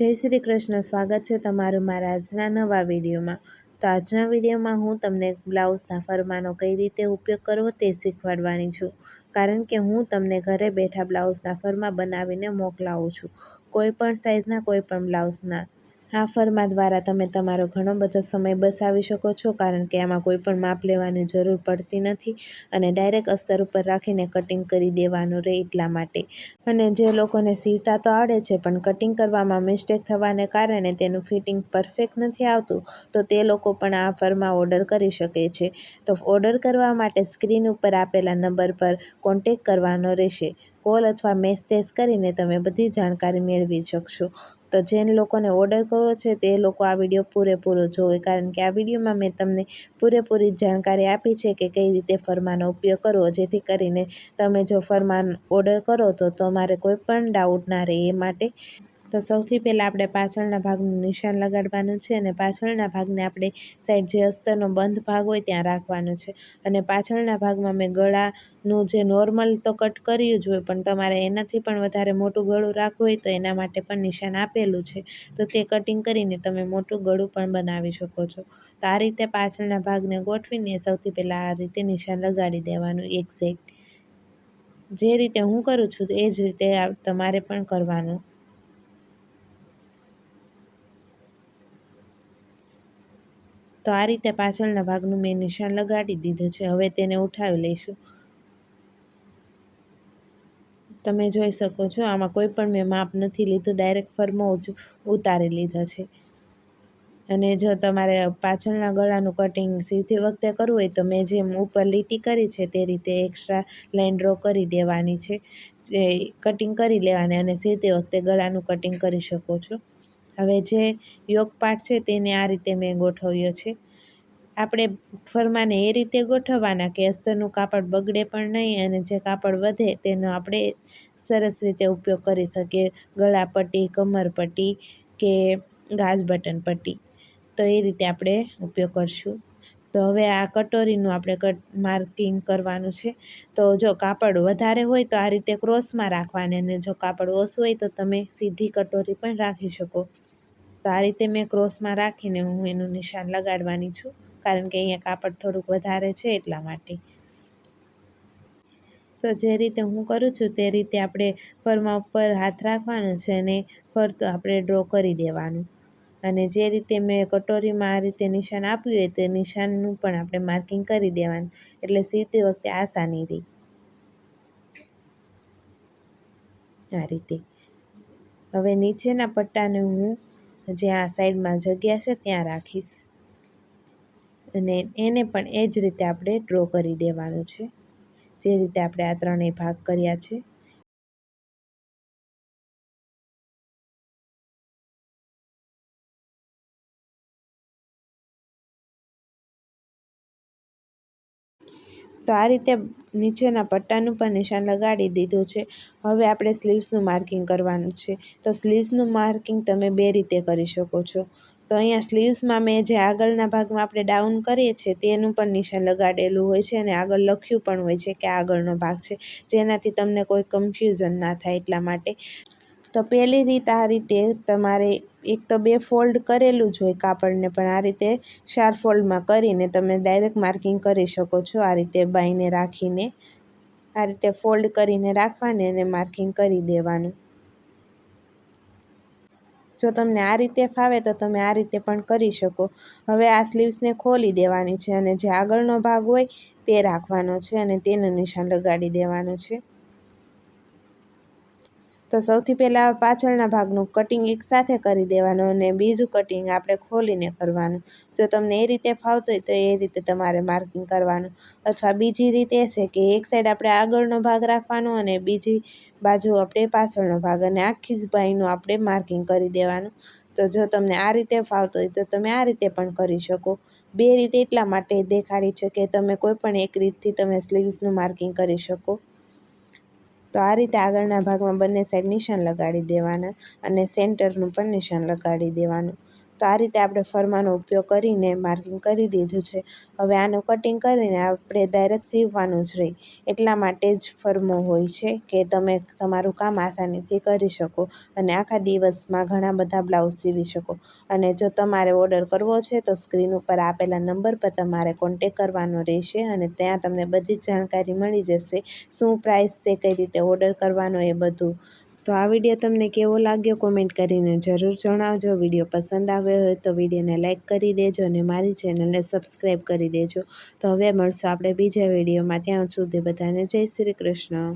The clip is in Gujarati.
જય શ્રી કૃષ્ણ. સ્વાગત છે તમારું મારા આજના નવા વિડીયોમાં. તો આજના વિડીયોમાં હું તમને બ્લાઉઝના ફરમાનો કઈ રીતે ઉપયોગ કરવો તે શીખવાડવાની છું. કારણ કે હું તમને ઘરે બેઠા બ્લાઉઝના ફરમા બનાવીને મોકલાવું છું. કોઈ પણ સાઇઝના કોઈ પણ બ્લાઉઝના આ ફરમા દ્વારા તમે તમારો ઘણો બધો સમય બચાવી શકો છો, કારણ કે આમાં કોઈ પણ માપ લેવાની જરૂર પડતી નથી અને ડાયરેક્ટ અસ્તર ઉપર રાખીને કટિંગ કરી દેવાનું રહે એટલા માટે. અને જે લોકોને સીવતા તો આવડે છે, પણ કટિંગ કરવામાં મિસ્ટેક થવાને કારણે તેનું ફિટિંગ પરફેક્ટ નથી આવતું, તો તે લોકો પણ આ ફરમા ઓર્ડર કરી શકે છે. તો ઓર્ડર કરવા માટે સ્ક્રીન ઉપર આપેલા નંબર પર કોન્ટેક કરવાનો રહેશે. કોલ અથવા મેસેજ કરીને તમે બધી જાણકારી મેળવી શકશો. તો જે લોકોને ઓર્ડર કરવો છે, તે લોકો આ વીડિયો પૂરેપૂરો જોવે. કારણ કે આ વિડીયોમાં મેં તમને પૂરેપૂરી જાણકારી આપી છે કે કઈ રીતે ફરમાનો ઉપયોગ કરવો. જેથી કરીને તમે જો ફરમાન ઓર્ડર કરો તો તમારે કોઈ પણ ડાઉટ ના રહે એ માટે તો સૌથી પહેલાં આપણે પાછળના ભાગનું નિશાન લગાડવાનું છે અને પાછળના ભાગને આપણે સાઈડ જે અસ્તરનો બંધ ભાગ હોય ત્યાં રાખવાનો છે. અને પાછળના ભાગમાં મેં ગળાનું જે નોર્મલ તો કટ કર્યું જ હોય, પણ તમારે એનાથી પણ વધારે મોટું ગળું રાખવું હોય તો એના માટે પણ નિશાન આપેલું છે. તો તે કટિંગ કરીને તમે મોટું ગળું પણ બનાવી શકો છો. તો આ રીતે પાછળના ભાગને ગોઠવીને સૌથી પહેલાં આ રીતે નિશાન લગાડી દેવાનું એક્ઝેક્ટ જે રીતે હું કરું છું એ જ રીતે તમારે પણ કરવાનું. તો આ રીતે પાછળના ભાગનું મેં નિશાન લગાડી દીધું છે. હવે તેને ઉઠાવી લઈશું. તમે જોઈ શકો છો, આમાં કોઈ પણ મેં માપ નથી લીધું, ડાયરેક્ટ ફરમો ઉતારી લીધો છે. અને જો તમારે પાછળના ગળાનું કટિંગ સીવતી વખતે કરવું હોય તો મેં જેમ ઉપર લીટી કરી છે તે રીતે એક્સ્ટ્રા લાઇન ડ્રો કરી દેવાની છે. જે કટિંગ કરી લેવાની અને સીવતી વખતે ગળાનું કટિંગ કરી શકો છો. હવે જે યોગ પાઠ છે તેને આ રીતે મેં ગોઠવ્યો છે. આપણે ફરમાને એ રીતે ગોઠવવાના કે અસરનું કાપડ બગડે પણ નહીં અને જે કાપડ વધે તેનો આપણે સરસ રીતે ઉપયોગ કરી શકીએ. ગળાપટ્ટી, કમરપટ્ટી કે ગાજ બટન પટ્ટી. તો એ રીતે આપણે ઉપયોગ કરશું. તો હવે આ કટોરીનું આપણે કટ માર્કિંગ કરવાનું છે. તો જો કાપડ વધારે હોય તો આ રીતે ક્રોસમાં રાખવાની અને જો કાપડ ઓછું હોય તો તમે સીધી કટોરી પણ રાખી શકો. તો આ રીતે મેં ક્રોસમાં રાખીને હું એનું નિશાન લગાડવાની છું, કારણ કે અહીંયા કાપડ થોડુંક વધારે છે એટલા માટે. તો જે રીતે હું કરું છું તે રીતે આપણે ફરમાં ઉપર હાથ રાખવાનો છે અને ફરતો આપણે ડ્રો કરી દેવાનું. અને જે રીતે મેં કટોરીમાં આ રીતે નિશાન આપ્યું હોય તે નિશાનનું પણ આપણે માર્કિંગ કરી દેવાનું, એટલે સીવતી વખતે આસાની રહી. આ રીતે. હવે નીચેના પટ્ટાને હું જ્યાં સાઈડમાં જગ્યા છે ત્યાં રાખીશ. અને એને પણ એ જ રીતે આપણે ડ્રો કરી દેવાનું છે. જે રીતે આપણે આ ત્રણેય ભાગ કર્યા છે. તો આ રીતે નીચેના પટ્ટાનું પણ નિશાન લગાડી દીધું છે. હવે આપણે સ્લીવ્સનું માર્કિંગ કરવાનું છે. તો સ્લીવ્સનું માર્કિંગ તમે બે રીતે કરી શકો છો. તો અહીંયા સ્લીવ્સમાં મેં જે આગળના ભાગમાં આપણે ડાઉન કરીએ છીએ તેનું પણ નિશાન લગાડેલું હોય છે અને આગળ લખ્યું પણ હોય છે કે આગળનો ભાગ છે. જેનાથી તમને કોઈ કન્ફ્યુઝન ના થાય એટલા માટે. તો પહેલી રીત આ રીતે તમારે એક તો બે ફોલ્ડ કરેલું જ હોય કાપડને, પણ આ રીતે શાર ફોલ્ડમાં કરીને તમે ડાયરેક્ટ માર્કિંગ કરી શકો છો આ રીતે બાઈને રાખીને. આ રીતે ફોલ્ડ કરીને રાખવાની અને માર્કિંગ કરી દેવાનું. જો તમને આ રીતે ફાવે તો તમે આ રીતે પણ કરી શકો. હવે આ સ્લીવ્સને ખોલી દેવાની છે અને જે આગળનો ભાગ હોય તે રાખવાનો છે અને તેનું નિશાન લગાડી દેવાનું છે. તો સૌથી પહેલાં પાછળના ભાગનું કટિંગ એકસાથે કરી દેવાનું અને બીજું કટિંગ આપણે ખોલીને કરવાનું. જો તમને એ રીતે ફાવતું હોય તો એ રીતે તમારે માર્કિંગ કરવાનું. અથવા બીજી રીતે એ છે કે એક સાઈડ આપણે આગળનો ભાગ રાખવાનો અને બીજી બાજુ આપણે પાછળનો ભાગ અને આખી જ બાઈનું આપણે માર્કિંગ કરી દેવાનું. તો જો તમને આ રીતે ફાવતું હોય તો તમે આ રીતે પણ કરી શકો. બે રીતે એટલા માટે દેખાડી છે કે તમે કોઈ પણ એક રીતથી તમે સ્લીવ્સનું માર્કિંગ કરી શકો. તો આ રીતે આગળના ભાગમાં બંને સાઈડ નિશાન લગાડી દેવાના અને સેન્ટરનું પણ નિશાન લગાડી દેવાનું. તો આ રીતે આપણે ફરમાનો ઉપયોગ કરીને માર્કિંગ કરી દીધું છે. હવે આનું કટિંગ કરીને આપણે ડાયરેક્ટ સીવવાનું જ રહી. એટલા માટે જ ફરમો હોય છે કે તમે તમારું કામ આસાનીથી કરી શકો અને આખા દિવસમાં ઘણા બધા બ્લાઉઝ સીવી શકો. અને જો તમારે ઓર્ડર કરવો છે તો સ્ક્રીન ઉપર આપેલા નંબર પર તમારે કોન્ટેક કરવાનો રહેશે અને ત્યાં તમને બધી જ જાણકારી મળી જશે શું પ્રાઇસ છે, કઈ રીતે ઓર્ડર કરવાનો એ બધું. તો આ વીડિયો તમને કેવો લાગ્યો કોમેન્ટ કરીને જરૂર જણાવજો. વીડિયો પસંદ આવ્યો હોય તો વિડીયોને લાઇક કરી દેજો અને મારી ચેનલને સબસ્ક્રાઈબ કરી દેજો. તો હવે મળશું આપણે બીજા વિડીયોમાં. ત્યાં સુધી બધાને જય શ્રી કૃષ્ણ.